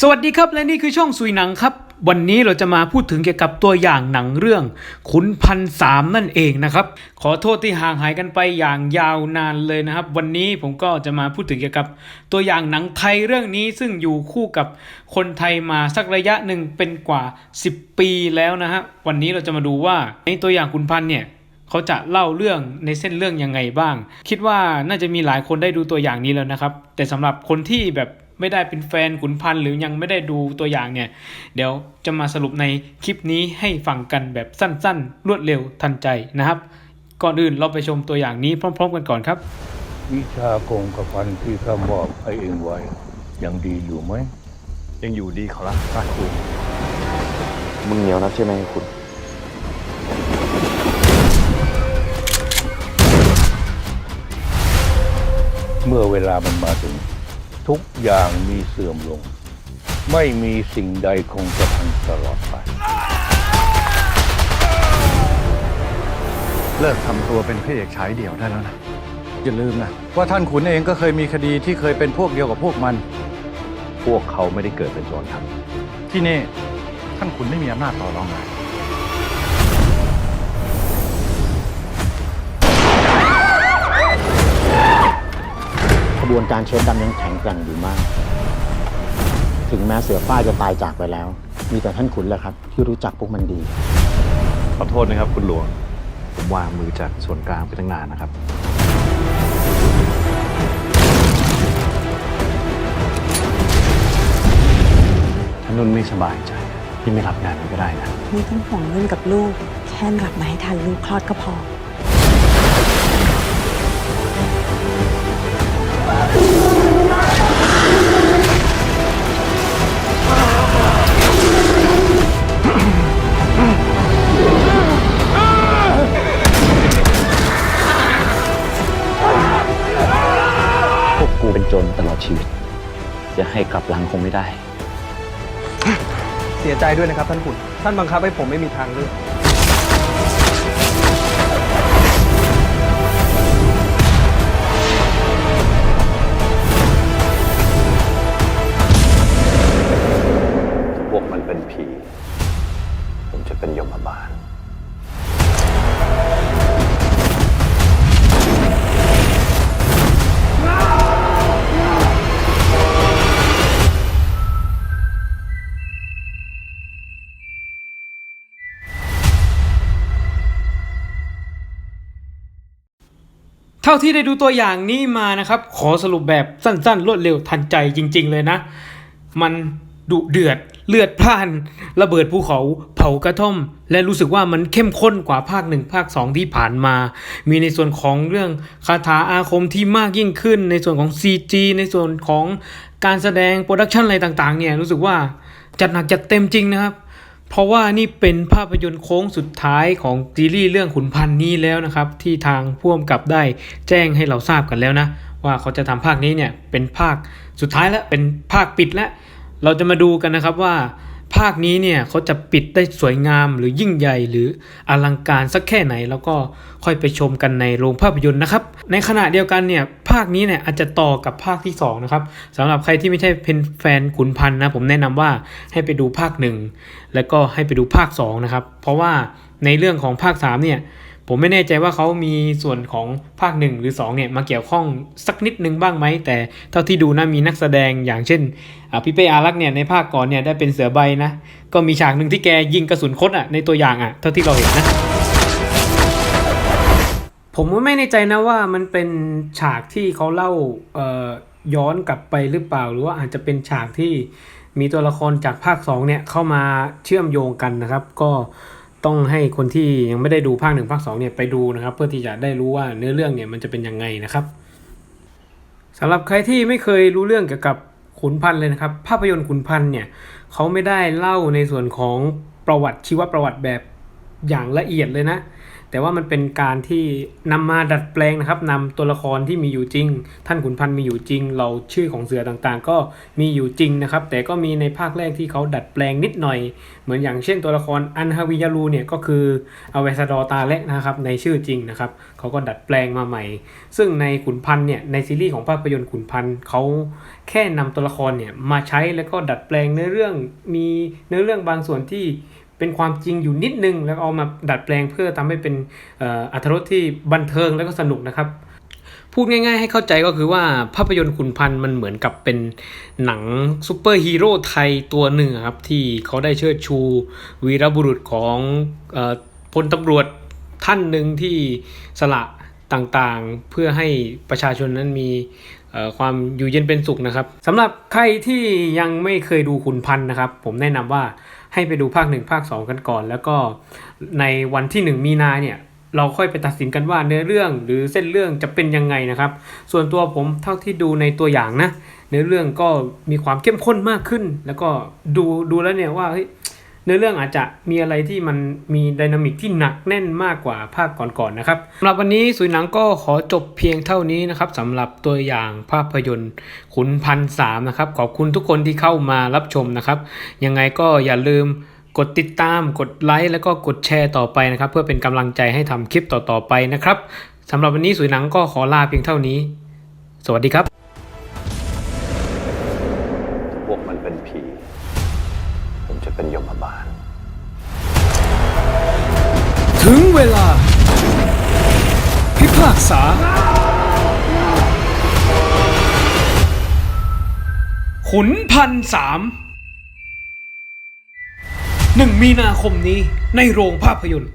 สวัสดีครับ และนี่คือช่องซุยหนังครับ วันนี้เราจะมาพูดถึงเกี่ยวกับตัวอย่างหนังเรื่อง ขุนพันสามนั่นเองนะครับ ขอโทษที่ห่างหายกันไปอย่างยาวนานเลยนะครับ วันนี้ผมก็จะมาพูดถึงเกี่ยวกับตัวอย่างหนังไทยเรื่องนี้ซึ่งอยู่คู่กับคนไทยมาสักระยะหนึ่งเป็นกว่า 10 ปีแล้วนะฮะวันนี้เราจะมาดูว่าในตัวอย่างขุนพันเนี่ยเขาจะเล่าเรื่องในเส้นเรื่องยังไงบ้าง คิดว่าน่าจะมีหลายคนได้ดูตัวอย่างนี้แล้วนะครับ แต่สำหรับคนที่แบบ ไม่ได้เป็นแฟนขุนพันธ์หรือยังไม่ได้ดูตัวอย่างเนี่ย เดี๋ยวจะมาสรุปในคลิปนี้ให้ฟังกันแบบสั้นๆ รวดเร็วทันใจนะครับ ก่อนอื่นเราไปชมตัวอย่างนี้พร้อม ๆ กันก่อนครับ วิชาคงกระพันที่ข้ามอบให้เองไว้ยังดีอยู่ไหมยังอยู่ดีขอรับพระครูมึงเหนียวนักใช่ไหมคุณ เมื่อเวลามันมาถึง ทุกอย่างมีเสื่อมลง ไม่มีสิ่งใดคงจะพันตลอดไป เลิกทำตัวเป็นพระเอกฉายเดี่ยวได้แล้วนะ อย่าลืมนะ ว่าท่านขุนเองก็เคยมีคดีที่เคยเป็นพวกเดียวกับพวกมัน พวกเขาไม่ได้เกิดเป็นโจรครับ ที่นี่ท่านขุนไม่มีอำนาจต่อรองเลย ขบวนการเชฟดำยังแข็งแกร่งอยู่มาก ถึงแม้เสือฝ้ายจะตายจากไปแล้ว มีแต่ท่านขุนแหละครับ ที่รู้จักพวกมันดี ขอโทษนะครับ คุณหลวง ผมวางมือจากส่วนกลางไปตั้งนานนะครับ ถ้านุ่นไม่สบายใจพี่ไม่รับงานมันก็ได้นะ ไม่ต้องห่วงเรื่องกับลูก แค่กลับมาให้ทันลูกคลอดก็พอ พวกกูเป็นโจรตลอดชีวิต จะให้กลับหลังคงไม่ได้ เสียใจด้วยนะครับท่านขุนท่านบังคับให้ผมไม่มีทางเลือก วกมันเป็นผีผมจะเป็นยมบาล เท่าที่ได้ดูตัวอย่างนี้มานะครับ ขอสรุปแบบสั้นๆ รวดเร็วทันใจจริง ๆ เลยนะ มัน ดุเดือด เลือดพล่าน ระเบิดภูเขาเผากระท่อม และรู้สึกว่ามันเข้มข้นกว่าภาคหนึ่งภาคสองที่ผ่านมา มีในส่วนของเรื่องคาถาอาคมที่มากยิ่งขึ้น ในส่วนของ CG ในส่วนของการแสดงโปรดักชันอะไรต่างๆ เนี่ยรู้สึกว่าจัดหนักจัดเต็มจริงนะครับ เพราะว่านี่เป็นภาพยนตร์โค้งสุดท้ายของซีรีส์เรื่องขุนพันธ์นี้แล้วนะครับ ที่ทางพ่วงกับได้แจ้งให้เราทราบกันแล้วนะ ว่าเขาจะทำภาคนี้เนี่ยเป็นภาคสุดท้ายแล้วเป็นภาคปิดแล้ว เราจะมาดูกันนะครับว่า ภาคนี้เนี่ยเขาจะปิดได้สวยงามหรือยิ่งใหญ่หรืออลังการสักแค่ไหน แล้วก็ค่อยไปชมกันในโรงภาพยนตร์นะครับ ในขณะเดียวกันเนี่ยภาคนี้เนี่ยอาจจะต่อกับภาคที่สองนะครับสำหรับใครที่ไม่ใช่เป็นแฟนขุนพันธ์นะผมแนะนำว่าให้ไปดูภาคหนึ่งแล้วก็ให้ไปดูภาคสองนะครับเพราะว่าในเรื่องของภาคสามเนี่ย ผมไม่แน่ใจว่าเขามีส่วนของภาคหนึ่งหรือ2เนี่ยมาเกี่ยวข้องสักนิดนึงบ้างไหม แต่เท่าที่ดูนะมีนักแสดงอย่างเช่นพี่เป้อารักษ์เนี่ยในภาคก่อนเนี่ยได้เป็นเสือใบนะ ก็มีฉากหนึ่งที่แกยิงกระสุนคดอะในตัวอย่างอะเท่าที่เราเห็นนะผมว่าไม่แน่ใจนะว่ามันเป็นฉากที่เขาเล่าย้อนกลับไปหรือเปล่า หรือว่าอาจจะเป็นฉากที่มีตัวละครจากภาค2เนี่ยเข้ามาเชื่อมโยงกันนะครับ ก็ ต้องให้คนที่ยังไม่ได้ดูภาคหนึ่งภาคสองเนี่ยไปดูนะครับ เพื่อที่จะได้รู้ว่าเนื้อเรื่องเนี่ยมันจะเป็นยังไงนะครับสำหรับใครที่ไม่เคยรู้เรื่องเกี่ยวกับขุนพันธ์เลยนะครับ ภาพยนตร์ขุนพันธ์เนี่ยเขาไม่ได้เล่าในส่วนของประวัติชีวประวัติแบบอย่างละเอียดเลยนะ แต่ว่ามันเป็นการที่นำมาดัดแปลงนะครับนำตัวละครที่มีอยู่จริง ท่านขุนพันธ์มีอยู่จริง เราชื่อของเสือต่างๆ ก็มีอยู่จริงนะครับ แต่ก็มีในภาคแรกที่เขาดัดแปลงนิดหน่อย เหมือนอย่างเช่นตัวละครอันฮาวิยารูเนี่ยก็คืออเวซาดอร์ตาเล็กนะครับในชื่อจริงนะครับเขาก็ดัดแปลงมาใหม่ ซึ่งในขุนพันธ์เนี่ยในซีรีส์ของภาพยนตร์ขุนพันธ์เขาแค่นำตัวละครเนี่ยมาใช้แล้วก็ดัดแปลงเนื้อเรื่องมีเนื้อเรื่องบางส่วนที่ เป็นความจริงอยู่นิดนึง แล้วเอามาดัดแปลงเพื่อทำให้เป็นอ่ออรรถรสที่บันเทิงแล้วก็สนุกนะครับ พูดง่าย ๆ ให้เข้าใจก็คือว่าภาพยนตร์ขุนพันธ์มันเหมือนกับเป็นหนังซูเปอร์ฮีโร่ไทยตัวหนึ่งครับ ที่เขาได้เชิดชู วีรบุรุษของอพลตำรวจท่านหนึ่งที่สละต่างๆ เพื่อให้ประชาชนนั้นมีความอยู่เย็นเป็นสุขนะครับสำหรับใครที่ยังไม่เคยดูขุนพันธ์นะครับ ผมแนะนำว่า ให้ไปดูภาคหนึ่งภาคสองกันก่อน แล้วก็ในวันที่หนึ่งมีนาเนี่ยเราค่อยไปตัดสินกันว่าเนื้อเรื่องหรือเส้นเรื่องจะเป็นยังไงนะครับ ส่วนตัวผมเท่าที่ดูในตัวอย่างนะเนื้อเรื่องก็มีความเข้มข้นมากขึ้น แล้วก็ดูดูแล้วเนี่ยว่าเฮ้ย เนื้อเรื่องอาจจะมีอะไรที่มันมีไดนามิกที่หนักแน่นมากกว่าภาคก่อนๆนะครับสำหรับวันนี้สุยหนังก็ขอจบเพียงเท่านี้นะครับสำหรับตัวอย่างภาพยนตร์ขุนพันสามนะครับขอบคุณทุกคนที่เข้ามารับชมนะครับ ยังไงก็อย่าลืมกดติดตาม กดไลค์แล้วก็กดแชร์ต่อไปนะครับ เพื่อเป็นกำลังใจให้ทำคลิปต่อๆไปนะครับสำหรับวันนี้สุยหนังก็ขอลาเพียงเท่านี้ สวัสดีครับ พวกมันเป็นผี ผมจะเป็นยมบาล ถึงเวลา พิพากษา ขุนพันสามหนึ่งมีนาคมนี้ในโรงภาพยนตร์